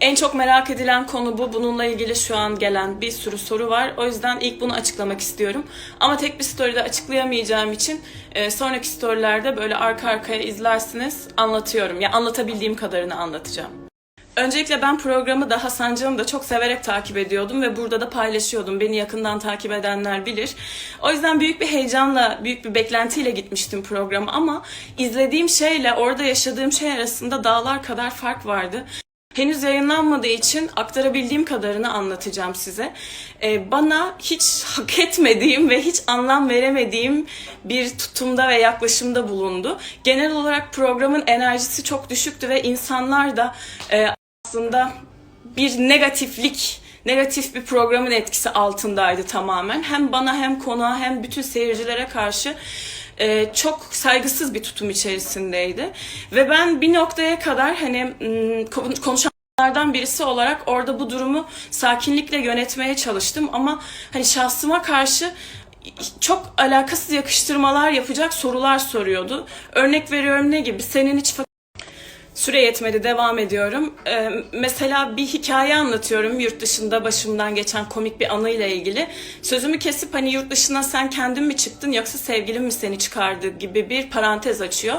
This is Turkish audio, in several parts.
En çok merak edilen konu bu. Bununla ilgili şu an gelen bir sürü soru var. O yüzden ilk bunu açıklamak istiyorum. Ama tek bir story'de açıklayamayacağım için e, sonraki storylerde böyle arka arkaya izlersiniz anlatıyorum. Ya anlatabildiğim kadarını anlatacağım. Öncelikle ben programı da Hasancığım da çok severek takip ediyordum ve burada da paylaşıyordum. Beni yakından takip edenler bilir. O yüzden büyük bir heyecanla, büyük bir beklentiyle gitmiştim programa ama izlediğim şeyle orada yaşadığım şey arasında dağlar kadar fark vardı. Henüz yayınlanmadığı için aktarabildiğim kadarını anlatacağım size. Ee, bana hiç hak etmediğim ve hiç anlam veremediğim bir tutumda ve yaklaşımda bulundu. Genel olarak programın enerjisi çok düşüktü ve insanlar da e, aslında bir negatiflik, negatif bir programın etkisi altındaydı tamamen. Hem bana hem konuğa hem bütün seyircilere karşı e, çok saygısız bir tutum içerisindeydi. Ve ben bir noktaya kadar hani m, konuşanlardan birisi olarak orada bu durumu sakinlikle yönetmeye çalıştım ama hani şahsıma karşı çok alakasız yakıştırmalar yapacak sorular soruyordu. Örnek veriyorum ne gibi? Senin hiç Süre yetmedi devam ediyorum. Ee, mesela bir hikaye anlatıyorum yurt dışında başımdan geçen komik bir anıyla ilgili. Sözümü kesip hani yurt dışına sen kendin mi çıktın yoksa sevgilin mi seni çıkardı gibi bir parantez açıyor.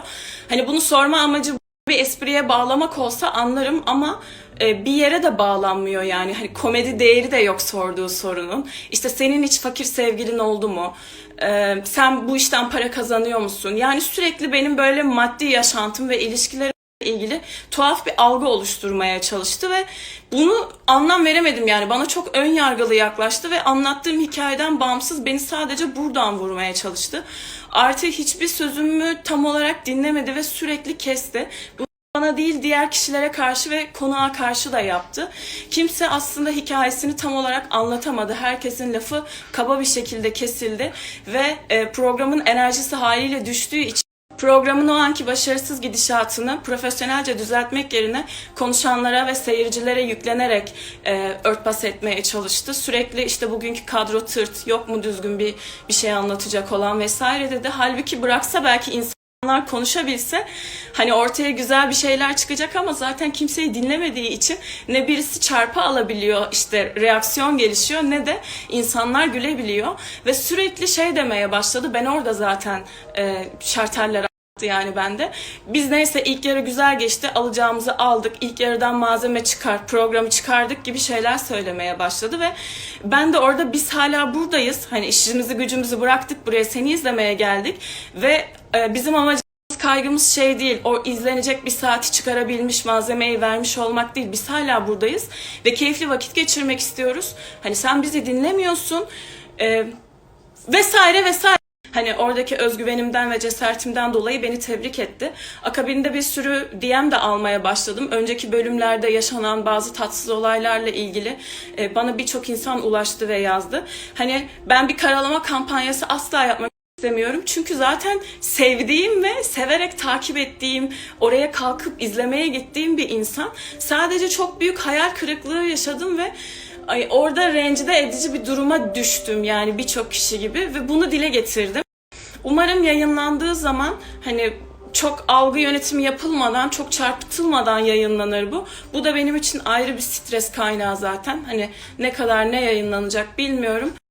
Hani bunu sorma amacı bir espriye bağlamak olsa anlarım ama e, bir yere de bağlanmıyor yani. Hani komedi değeri de yok sorduğu sorunun. İşte senin hiç fakir sevgilin oldu mu? Ee, sen bu işten para kazanıyor musun? Yani sürekli benim böyle maddi yaşantım ve ilişkilerim ilgili tuhaf bir algı oluşturmaya çalıştı ve bunu anlam veremedim yani bana çok ön yargılı yaklaştı ve anlattığım hikayeden bağımsız beni sadece buradan vurmaya çalıştı. Artı hiçbir sözümü tam olarak dinlemedi ve sürekli kesti. Bu bana değil diğer kişilere karşı ve konuğa karşı da yaptı. Kimse aslında hikayesini tam olarak anlatamadı. Herkesin lafı kaba bir şekilde kesildi ve e, programın enerjisi haliyle düştüğü için Programın o anki başarısız gidişatını profesyonelce düzeltmek yerine konuşanlara ve seyircilere yüklenerek e, örtbas etmeye çalıştı. Sürekli işte bugünkü kadro tırt, yok mu düzgün bir bir şey anlatacak olan vesaire dedi. Halbuki bıraksa belki insanlar konuşabilse hani ortaya güzel bir şeyler çıkacak ama zaten kimseyi dinlemediği için ne birisi çarpı alabiliyor işte reaksiyon gelişiyor ne de insanlar gülebiliyor ve sürekli şey demeye başladı ben orada zaten e, şarteller yani bende. Biz neyse ilk yarı güzel geçti alacağımızı aldık ilk yarıdan malzeme çıkar programı çıkardık gibi şeyler söylemeye başladı ve ben de orada biz hala buradayız hani işimizi gücümüzü bıraktık buraya seni izlemeye geldik ve e, bizim amacımız kaygımız şey değil, o izlenecek bir saati çıkarabilmiş malzemeyi vermiş olmak değil. Biz hala buradayız ve keyifli vakit geçirmek istiyoruz. Hani sen bizi dinlemiyorsun e, vesaire vesaire. Hani oradaki özgüvenimden ve cesaretimden dolayı beni tebrik etti. Akabinde bir sürü DM de almaya başladım. Önceki bölümlerde yaşanan bazı tatsız olaylarla ilgili e, bana birçok insan ulaştı ve yazdı. Hani ben bir karalama kampanyası asla yapmak istemiyorum. Çünkü zaten sevdiğim ve severek takip ettiğim, oraya kalkıp izlemeye gittiğim bir insan. Sadece çok büyük hayal kırıklığı yaşadım ve orada rencide edici bir duruma düştüm yani birçok kişi gibi ve bunu dile getirdim. Umarım yayınlandığı zaman hani çok algı yönetimi yapılmadan, çok çarpıtılmadan yayınlanır bu. Bu da benim için ayrı bir stres kaynağı zaten. Hani ne kadar ne yayınlanacak bilmiyorum.